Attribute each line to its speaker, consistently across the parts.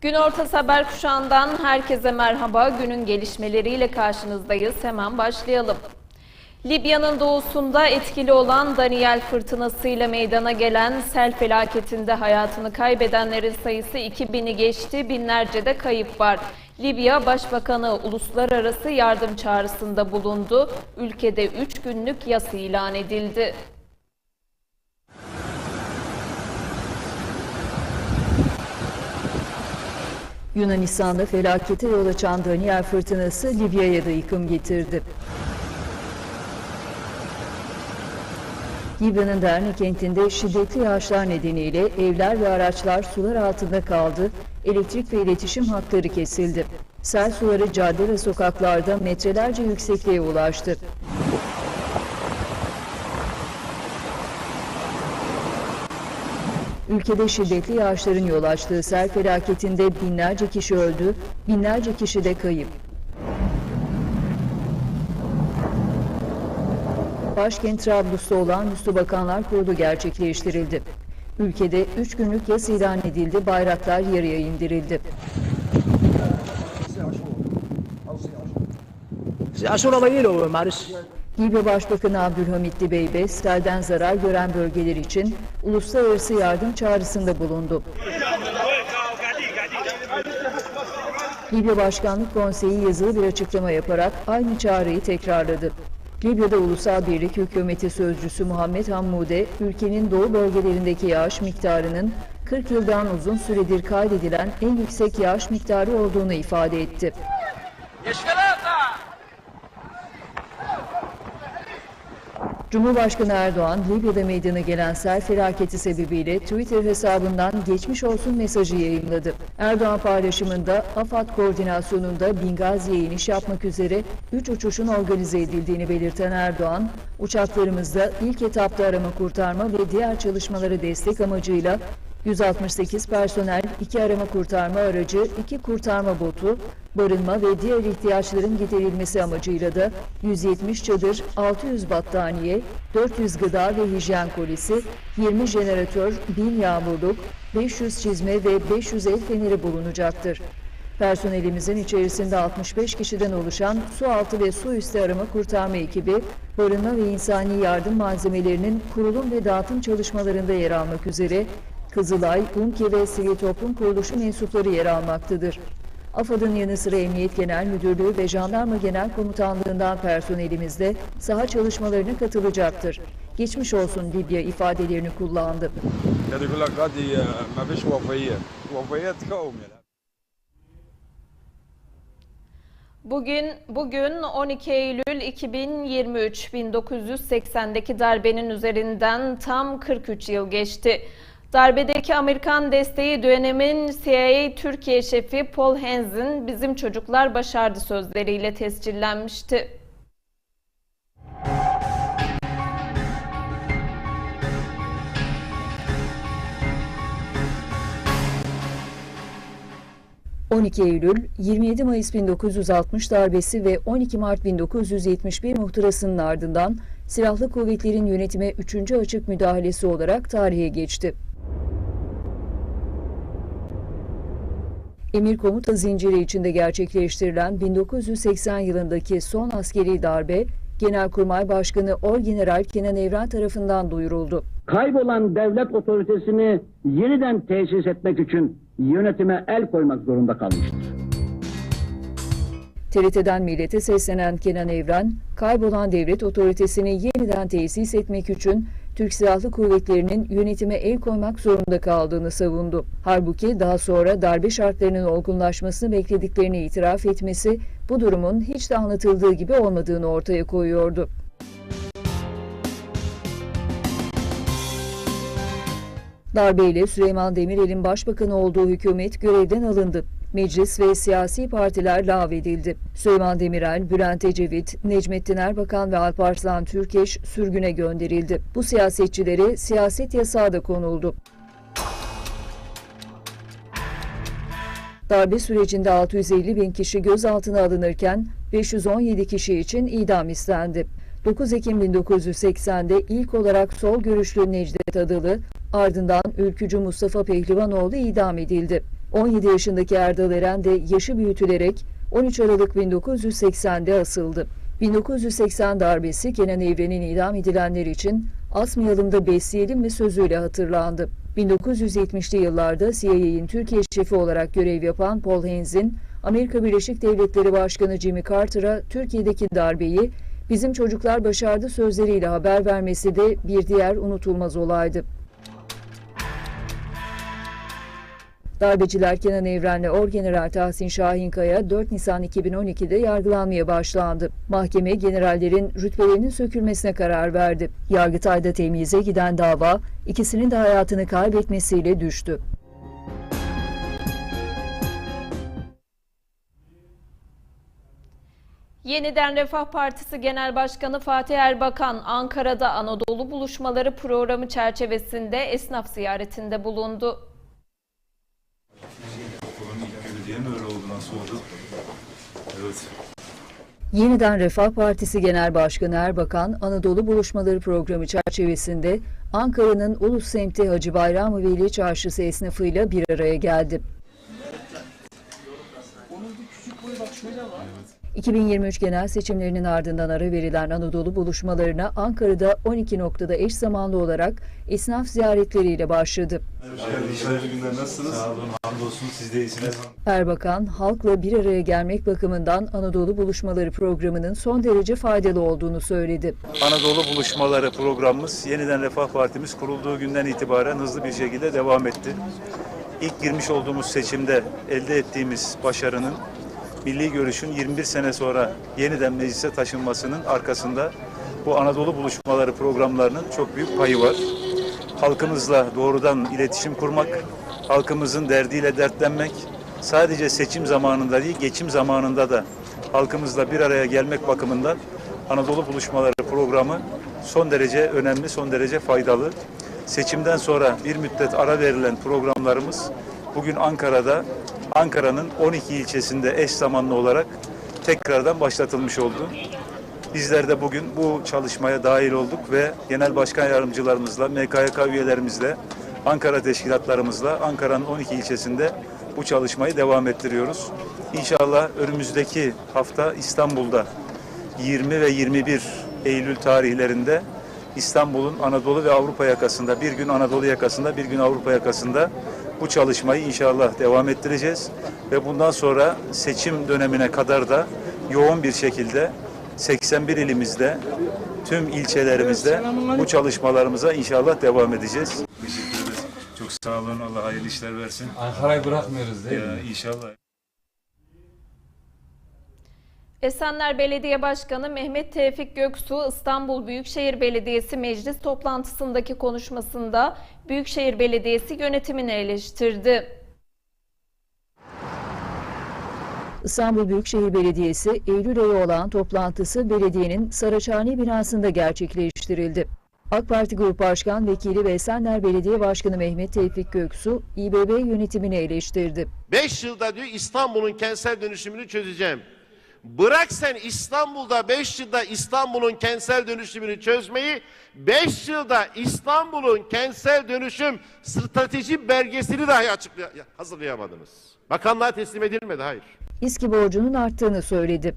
Speaker 1: Gün ortası haber kuşağından herkese merhaba. Günün gelişmeleriyle karşınızdayız. Hemen başlayalım. Libya'nın doğusunda etkili olan Daniel fırtınasıyla meydana gelen sel felaketinde hayatını kaybedenlerin sayısı 2000'i geçti. Binlerce de kayıp var. Libya Başbakanı uluslararası yardım çağrısında bulundu. Ülkede 3 günlük yas ilan edildi.
Speaker 2: Yunanistan'da felakete yol açan Daniel fırtınası Libya'ya da yıkım getirdi. Libya'nın Derni kentinde şiddetli yağışlar nedeniyle evler ve araçlar sular altında kaldı, elektrik ve iletişim hatları kesildi. Sel suları cadde ve sokaklarda metrelerce yüksekliğe ulaştı. Ülkede şiddetli yağışların yol açtığı sel felaketinde binlerce kişi öldü, binlerce kişi de kayıp. Başkent Trablus'ta olağanüstü bakanlar kurulu gerçekleştirildi. Ülkede 3 günlük yas ilan edildi, bayraklar yarıya indirildi.
Speaker 3: Aşur alayıyla Maris.
Speaker 2: Libya Başbakanı Abdülhamit Dibeybe, selden zarar gören bölgeler için uluslararası yardım çağrısında bulundu. Libya Başkanlık Konseyi yazılı bir açıklama yaparak aynı çağrıyı tekrarladı. Libya'da Ulusal Birlik Hükümeti Sözcüsü Muhammed Hammude, ülkenin doğu bölgelerindeki yağış miktarının 40 yıldan uzun süredir kaydedilen en yüksek yağış miktarı olduğunu ifade etti. Cumhurbaşkanı Erdoğan, Libya'da meydana gelen sel felaketi sebebiyle Twitter hesabından geçmiş olsun mesajı yayınladı. Erdoğan paylaşımında AFAD koordinasyonunda Bingazi'ye iniş yapmak üzere 3 uçuşun organize edildiğini belirten Erdoğan, uçaklarımızda ilk etapta arama kurtarma ve diğer çalışmalara destek amacıyla 168 personel, 2 arama kurtarma aracı, 2 kurtarma botu, barınma ve diğer ihtiyaçların giderilmesi amacıyla da 170 çadır, 600 battaniye, 400 gıda ve hijyen kolisi, 20 jeneratör, 1000 yağmurluk, 500 çizme ve 500 el feneri bulunacaktır. Personelimizin içerisinde 65 kişiden oluşan su altı ve su üstü arama kurtarma ekibi, barınma ve insani yardım malzemelerinin kurulum ve dağıtım çalışmalarında yer almak üzere Kızılay, UMKE ve Sivil Toplum Kuruluşu mensupları yer almaktadır. AFAD'ın yanı sıra Emniyet Genel Müdürlüğü ve Jandarma Genel Komutanlığından personelimiz de saha çalışmalarına katılacaktır. Geçmiş olsun Libya ifadelerini kullandı.
Speaker 1: Bugün bugün 12 Eylül 2023 1980'deki darbenin üzerinden tam 43 yıl geçti. Darbedeki Amerikan desteği dönemin CIA Türkiye şefi Paul Hens'in bizim çocuklar başardı sözleriyle tescillenmişti.
Speaker 2: ...12 Eylül, 27 Mayıs 1960 darbesi ve 12 Mart 1971 muhtırasının ardından... ...silahlı kuvvetlerin yönetime 3. açık müdahalesi olarak tarihe geçti. Emir komuta zinciri içinde gerçekleştirilen 1980 yılındaki son askeri darbe, Genelkurmay Başkanı Orgeneral Kenan Evren tarafından duyuruldu.
Speaker 4: kaybolan devlet otoritesini yeniden tesis etmek için yönetime el koymak zorunda kalmıştır.
Speaker 2: TRT'den millete seslenen Kenan Evren, kaybolan devlet otoritesini yeniden tesis etmek için Türk Silahlı Kuvvetleri'nin yönetime el koymak zorunda kaldığını savundu. Halbuki daha sonra darbe şartlarının olgunlaşmasını beklediklerini itiraf etmesi bu durumun hiç de anlatıldığı gibi olmadığını ortaya koyuyordu. Darbeyle Süleyman Demirel'in başbakan olduğu hükümet görevden alındı. Meclis ve siyasi partiler lağvedildi. Süleyman Demirel, Bülent Ecevit, Necmettin Erbakan ve Alparslan Türkeş sürgüne gönderildi. Bu siyasetçilere siyaset yasağı da konuldu. Darbe sürecinde 650 bin kişi gözaltına alınırken 517 kişi için idam istendi. 9 Ekim 1980'de ilk olarak sol görüşlü Necdet Adalı, ardından ülkücü Mustafa Pehlivanoğlu idam edildi. 17 yaşındaki Erdal Eren de yaşı büyütülerek 13 Aralık 1980'de asıldı. 1980 darbesi Kenan Evren'in idam edilenler için asmayalım da besleyelim mi sözüyle hatırlandı. 1970'li yıllarda CIA'in Türkiye şefi olarak görev yapan Paul Heinz'in Amerika Birleşik Devletleri Başkanı Jimmy Carter'a Türkiye'deki darbeyi bizim çocuklar başardı sözleriyle haber vermesi de bir diğer unutulmaz olaydı. Darbeciler Kenan Evren'le Orgeneral Tahsin Şahinkaya 4 Nisan 2012'de yargılanmaya başlandı. Mahkeme generallerin rütbelerinin sökülmesine karar verdi. Yargıtay'da temyize giden dava ikisinin de hayatını kaybetmesiyle düştü.
Speaker 1: Yeniden Refah Partisi Genel Başkanı Fatih Erbakan Ankara'da Anadolu Buluşmaları programı çerçevesinde esnaf ziyaretinde bulundu.
Speaker 5: Okulun ilk günü diye mi öyle oldu nasıl oldu? Evet.
Speaker 2: Yeniden Refah Partisi Genel Başkanı Erbakan, Anadolu Buluşmaları Programı çerçevesinde Ankara'nın Ulus semti Hacı Bayram Veli Çarşısı esnafıyla bir araya geldi. 2023 genel seçimlerinin ardından ara verilen Anadolu buluşmalarına Ankara'da 12 noktada eş zamanlı olarak esnaf ziyaretleriyle başladı.
Speaker 5: Hayırlı günler nasılsınız? Sağ olun. Hamdolsun siz de iyisiniz.
Speaker 2: Erbakan, halkla bir araya gelmek bakımından Anadolu Buluşmaları programının son derece faydalı olduğunu söyledi.
Speaker 5: Anadolu Buluşmaları programımız yeniden Refah Partimiz kurulduğu günden itibaren hızlı bir şekilde devam etti. İlk girmiş olduğumuz seçimde elde ettiğimiz başarının milli görüşün 21 sene sonra yeniden meclise taşınmasının arkasında bu Anadolu Buluşmaları programlarının çok büyük payı var. Halkımızla doğrudan iletişim kurmak, halkımızın derdiyle dertlenmek, sadece seçim zamanında değil, geçim zamanında da halkımızla bir araya gelmek bakımından Anadolu Buluşmaları programı son derece önemli, son derece faydalı. Seçimden sonra bir müddet ara verilen programlarımız bugün Ankara'da, Ankara'nın 12 ilçesinde eş zamanlı olarak tekrardan başlatılmış oldu. Bizler de bugün bu çalışmaya dahil olduk ve genel başkan yardımcılarımızla, MKYK üyelerimizle, Ankara teşkilatlarımızla Ankara'nın 12 ilçesinde bu çalışmayı devam ettiriyoruz. İnşallah önümüzdeki hafta İstanbul'da 20 ve 21 Eylül tarihlerinde İstanbul'un Anadolu ve Avrupa yakasında, bir gün Anadolu yakasında, bir gün Avrupa yakasında bu çalışmayı inşallah devam ettireceğiz. Ve bundan sonra seçim dönemine kadar da yoğun bir şekilde 81 ilimizde, tüm ilçelerimizde bu çalışmalarımıza inşallah devam edeceğiz. Teşekkür ederiz. Çok sağ olun. Allah hayırlı işler versin.
Speaker 6: Ankara'yı bırakmıyoruz değil mi?
Speaker 5: Ya, inşallah.
Speaker 1: Esenler Belediye Başkanı Mehmet Tevfik Göksu İstanbul Büyükşehir Belediyesi meclis toplantısındaki konuşmasında Büyükşehir Belediyesi yönetimini eleştirdi.
Speaker 2: İstanbul Büyükşehir Belediyesi Eylül ayı olan toplantısı belediyenin Saraçhane binasında gerçekleştirildi. AK Parti Grup Başkan Vekili ve Esenler Belediye Başkanı Mehmet Tevfik Göksu, İBB yönetimini eleştirdi.
Speaker 7: 5 yılda diyor İstanbul'un kentsel dönüşümünü çözeceğim. Bırak sen İstanbul'da 5 yılda İstanbul'un kentsel dönüşümünü çözmeyi 5 yılda İstanbul'un kentsel dönüşüm strateji belgesini dahi açıklay hazırlayamadınız. Bakanlığa teslim edilmedi hayır.
Speaker 2: İSKİ borcunun arttığını söyledi.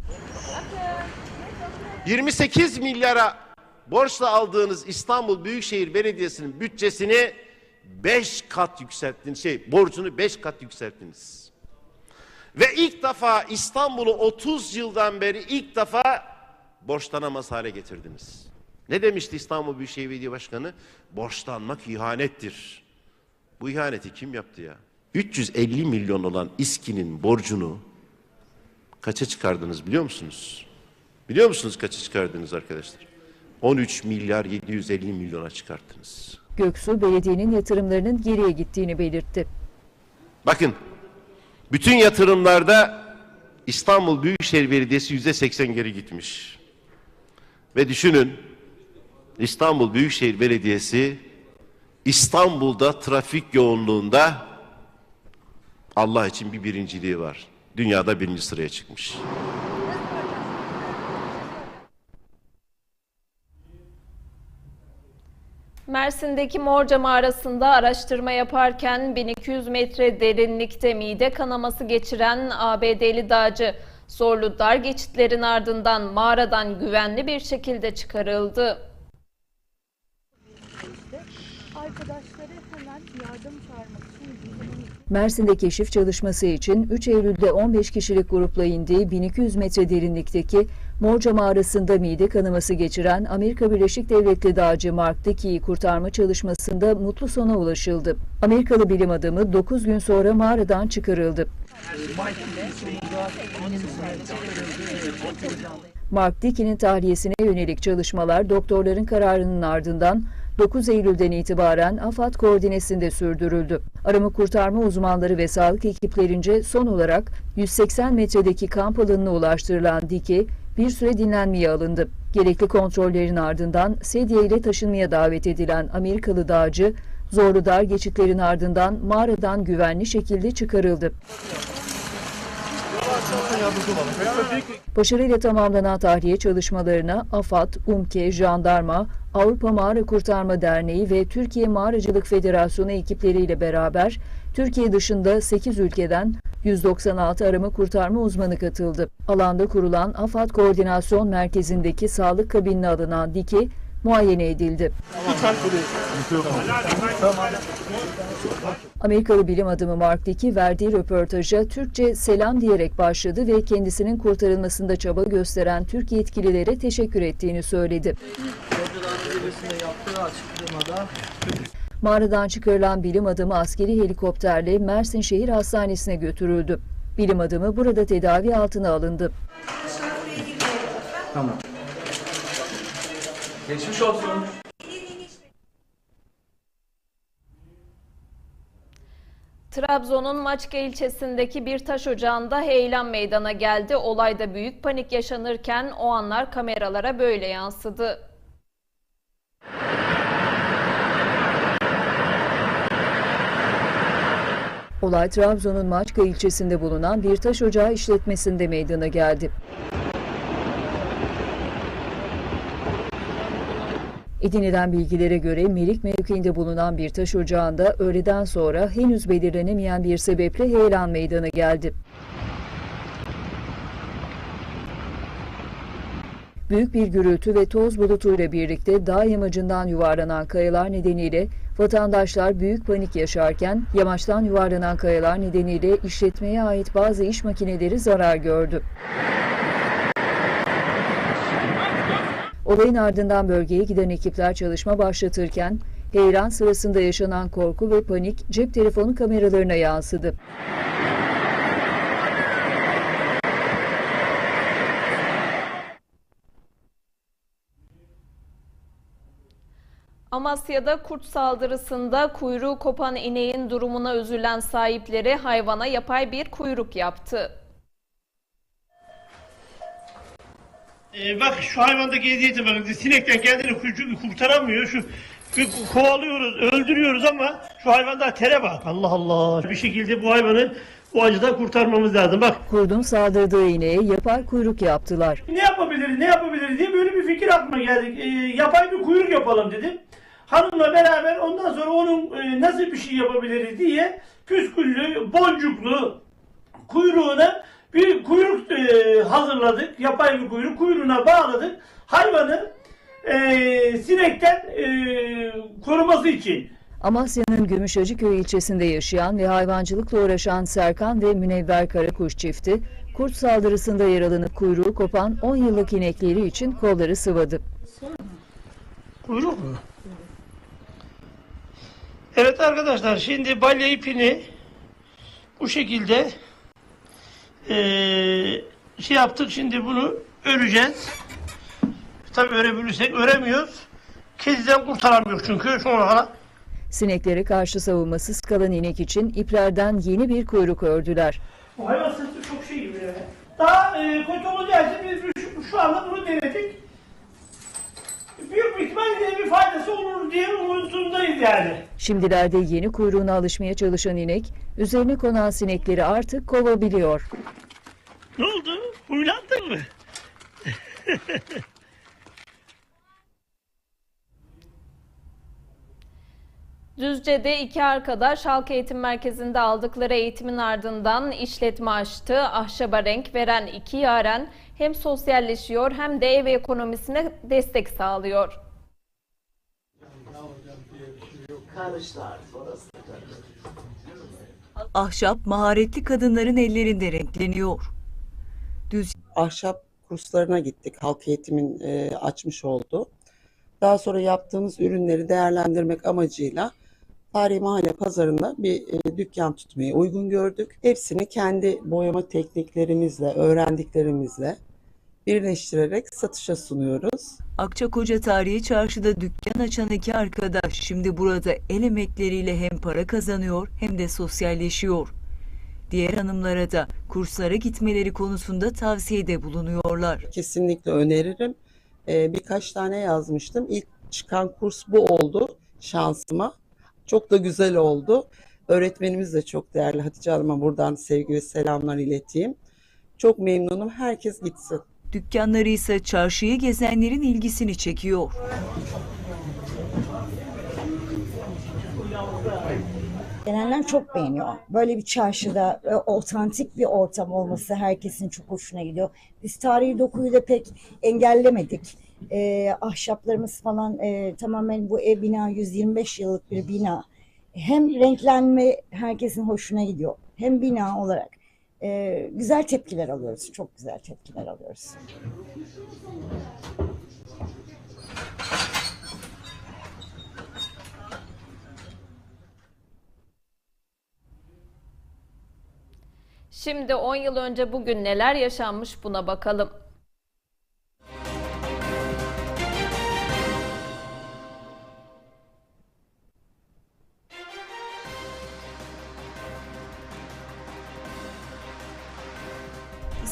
Speaker 7: 28 milyara borçla aldığınız İstanbul Büyükşehir Belediyesi'nin bütçesini 5 kat yükselttiniz. Şey borcunu 5 kat yükselttiniz. Ve ilk defa İstanbul'u 30 yıldan beri ilk defa borçlanamaz hale getirdiniz. Ne demişti İstanbul Büyükşehir Belediye Başkanı? Borçlanmak ihanettir. Bu ihaneti kim yaptı ya? 350 milyon olan İSKİ'nin borcunu kaça çıkardınız biliyor musunuz? Biliyor musunuz kaça çıkardınız arkadaşlar? 13 milyar 750 milyona çıkarttınız.
Speaker 2: Göksu, belediyenin yatırımlarının geriye gittiğini belirtti.
Speaker 7: Bakın bütün yatırımlarda İstanbul Büyükşehir Belediyesi yüzde 80 geri gitmiş. Ve düşünün İstanbul Büyükşehir Belediyesi İstanbul'da trafik yoğunluğunda Allah için bir birinciliği var. Dünyada birinci sıraya çıkmış.
Speaker 1: Mersin'deki Morca mağarasında araştırma yaparken 1200 metre derinlikte mide kanaması geçiren ABD'li dağcı zorlu dar geçitlerin ardından mağaradan güvenli bir şekilde çıkarıldı.
Speaker 6: arkadaşları hemen yardım çağırmak
Speaker 2: keşif çalışması için 3 Eylül'de 15 kişilik grupla indiği 1200 metre derinlikteki Morca mağarasında mide kanaması geçiren Amerika Birleşik Devletleri dağcı Mark Dickey'i kurtarma çalışmasında mutlu sona ulaşıldı. Amerikalı bilim adamı 9 gün sonra mağaradan çıkarıldı. Mark Dickey'nin tahliyesine yönelik çalışmalar doktorların kararının ardından 9 Eylül'den itibaren AFAD koordinesinde sürdürüldü. Arama kurtarma uzmanları ve sağlık ekiplerince son olarak 180 metredeki kamp alanına ulaştırılan Dickey bir süre dinlenmeye alındı. Gerekli kontrollerin ardından sedye ile taşınmaya davet edilen Amerikalı dağcı zorlu dar geçitlerin ardından mağaradan güvenli şekilde çıkarıldı. Başarıyla tamamlanan tahliye çalışmalarına AFAD, UMKE, Jandarma, Avrupa Mağara Kurtarma Derneği ve Türkiye Mağaracılık Federasyonu ekipleriyle beraber Türkiye dışında 8 ülkeden 196 arama kurtarma uzmanı katıldı. Alanda kurulan AFAD Koordinasyon Merkezi'ndeki sağlık kabinine alınan Diki muayene edildi. Amerikalı bilim adamı Mark Dickey verdiği röportaja Türkçe selam diyerek başladı ve kendisinin kurtarılmasında çaba gösteren Türk yetkililere teşekkür ettiğini söyledi. Mağaradan çıkarılan bilim adamı askeri helikopterle Mersin Şehir Hastanesi'ne götürüldü. Bilim adamı burada tedavi altına alındı.
Speaker 3: Geçmiş olsun.
Speaker 1: Trabzon'un Maçka ilçesindeki bir taş ocağında heyelan meydana geldi. Olayda büyük panik yaşanırken o anlar kameralara böyle yansıdı.
Speaker 2: Olay Trabzon'un Maçka ilçesinde bulunan bir taş ocağı işletmesinde meydana geldi. Edinilen bilgilere göre Melik mevkiinde bulunan bir taş ocağında öğleden sonra henüz belirlenemeyen bir sebeple heyelan meydana geldi. Büyük bir gürültü ve toz bulutuyla birlikte dağ yamacından yuvarlanan kayalar nedeniyle vatandaşlar büyük panik yaşarken yamaçtan yuvarlanan kayalar nedeniyle işletmeye ait bazı iş makineleri zarar gördü. Olayın ardından bölgeye giden ekipler çalışma başlatırken heyelan sırasında yaşanan korku ve panik cep telefonu kameralarına yansıdı.
Speaker 1: Amasya'da kurt saldırısında kuyruğu kopan ineğin durumuna üzülen sahipleri hayvana yapay bir kuyruk yaptı.
Speaker 8: Ee, bak şu hayvandaki eziyete bakın. Sinekten kendini kurtaramıyor. Şu ko- kovalıyoruz, öldürüyoruz ama şu hayvanda tere bak. Allah Allah. Bir şekilde bu hayvanı bu acıdan kurtarmamız lazım. Bak
Speaker 2: Kurdun saldırdığı ineğe yapay kuyruk yaptılar.
Speaker 8: ne yapabiliriz, ne yapabiliriz diye böyle bir fikir aklıma geldi. Ee, yapay bir kuyruk yapalım dedim. Hanımla beraber ondan sonra onun e, nasıl bir şey yapabiliriz diye püsküllü, boncuklu kuyruğuna bir kuyruk e, hazırladık. Yapay bir kuyruk. Kuyruğuna bağladık. Hayvanı e, sinekten e, koruması için.
Speaker 2: Amasya'nın Gümüşhacıköy ilçesinde yaşayan ve hayvancılıkla uğraşan Serkan ve Münevver Karakuş çifti, kurt saldırısında yaralanıp kuyruğu kopan 10 yıllık inekleri için kolları sıvadı.
Speaker 8: Kuyruk mu? Evet arkadaşlar şimdi balya ipini bu şekilde eee, şey yaptık şimdi bunu öreceğiz. Tabii örebilirsek öremiyoruz. Kediden kurtaramıyoruz çünkü sonra
Speaker 2: Sineklere karşı savunmasız kalan inek için iplerden yeni bir kuyruk ördüler.
Speaker 8: Bu hayvan sırtı çok şey gibi yani. Daha e, olacağı için biz şu, şu anda bunu denedik. Büyük bir ihtimalle bir faydası olur diye umudundayız yani.
Speaker 2: Şimdilerde yeni kuyruğuna alışmaya çalışan inek, üzerine konan sinekleri artık kovabiliyor.
Speaker 8: Ne oldu? Huylandın mı?
Speaker 1: Düzce'de iki arkadaş halk eğitim merkezinde aldıkları eğitimin ardından işletme açtı. Ahşaba renk veren iki yaren hem sosyalleşiyor hem de ev ekonomisine destek sağlıyor.
Speaker 9: Ahşap maharetli kadınların ellerinde renkleniyor. Düz
Speaker 10: ahşap kurslarına gittik. Halk eğitimin e, açmış olduğu. Daha sonra yaptığımız ürünleri değerlendirmek amacıyla Tarihi Mahalle Pazarı'nda bir e, dükkan tutmayı uygun gördük. Hepsini kendi boyama tekniklerimizle, öğrendiklerimizle birleştirerek satışa sunuyoruz.
Speaker 9: Akçakoca Tarihi Çarşı'da dükkan açan iki arkadaş şimdi burada el emekleriyle hem para kazanıyor hem de sosyalleşiyor. Diğer hanımlara da kurslara gitmeleri konusunda tavsiyede bulunuyorlar.
Speaker 10: Kesinlikle öneririm. E, birkaç tane yazmıştım. İlk çıkan kurs bu oldu şansıma. Çok da güzel oldu. Öğretmenimiz de çok değerli. Hatice Hanım'a buradan sevgi ve selamlar ileteyim. Çok memnunum. Herkes gitsin.
Speaker 9: Dükkanları ise çarşıyı gezenlerin ilgisini çekiyor.
Speaker 11: Gelenler çok beğeniyor. Böyle bir çarşıda e, otantik bir ortam olması herkesin çok hoşuna gidiyor. Biz tarihi dokuyu da pek engellemedik. E, ahşaplarımız falan e, tamamen bu ev bina 125 yıllık bir bina. Hem renklenme herkesin hoşuna gidiyor. Hem bina olarak e, güzel tepkiler alıyoruz. Çok güzel tepkiler alıyoruz.
Speaker 1: Şimdi 10 yıl önce bugün neler yaşanmış buna bakalım.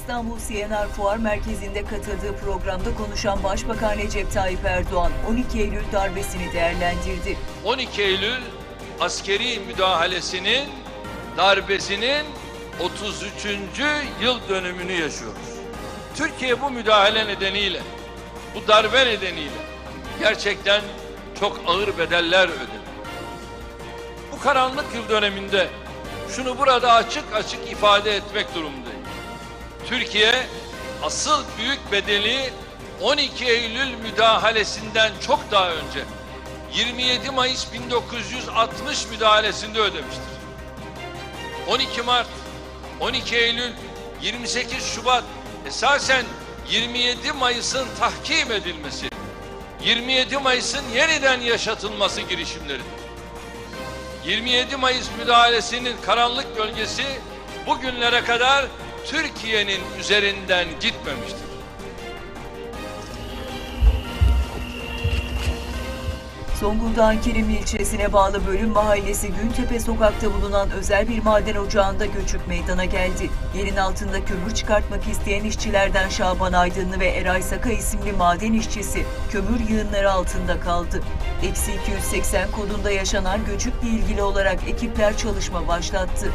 Speaker 9: İstanbul CNR Fuar Merkezi'nde katıldığı programda konuşan Başbakan Recep Tayyip Erdoğan 12 Eylül darbesini değerlendirdi.
Speaker 12: 12 Eylül askeri müdahalesinin, darbesinin 33. yıl dönümünü yaşıyoruz. Türkiye bu müdahale nedeniyle, bu darbe nedeniyle gerçekten çok ağır bedeller ödedi. Bu karanlık yıl döneminde şunu burada açık açık ifade etmek durumundayım. Türkiye asıl büyük bedeli 12 Eylül müdahalesinden çok daha önce 27 Mayıs 1960 müdahalesinde ödemiştir. 12 Mart, 12 Eylül, 28 Şubat esasen 27 Mayıs'ın tahkim edilmesi, 27 Mayıs'ın yeniden yaşatılması girişimleridir. 27 Mayıs müdahalesinin karanlık gölgesi bugünlere kadar Türkiye'nin üzerinden gitmemiştir.
Speaker 9: Zonguldak'ın Kilim ilçesine bağlı Bölüm Mahallesi Güntepe sokakta bulunan özel bir maden ocağında göçük meydana geldi. Yerin altında kömür çıkartmak isteyen işçilerden Şaban Aydınlı ve Eray Saka isimli maden işçisi kömür yığınları altında kaldı. Eksi 280 kodunda yaşanan göçükle ilgili olarak ekipler çalışma başlattı.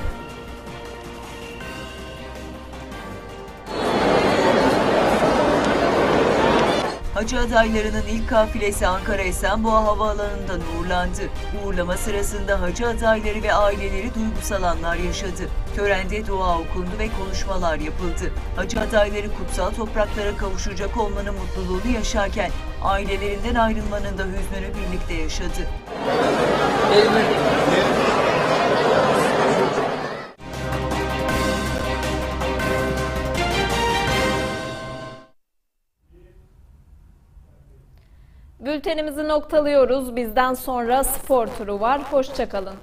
Speaker 9: Hacı adaylarının ilk kafilesi Ankara Esenboğa Havaalanı'ndan uğurlandı. Uğurlama sırasında hacı adayları ve aileleri duygusal anlar yaşadı. Törende dua okundu ve konuşmalar yapıldı. Hacı adayları kutsal topraklara kavuşacak olmanın mutluluğunu yaşarken ailelerinden ayrılmanın da hüznünü birlikte yaşadı.
Speaker 1: Bültenimizi noktalıyoruz. Bizden sonra spor turu var. Hoşçakalın.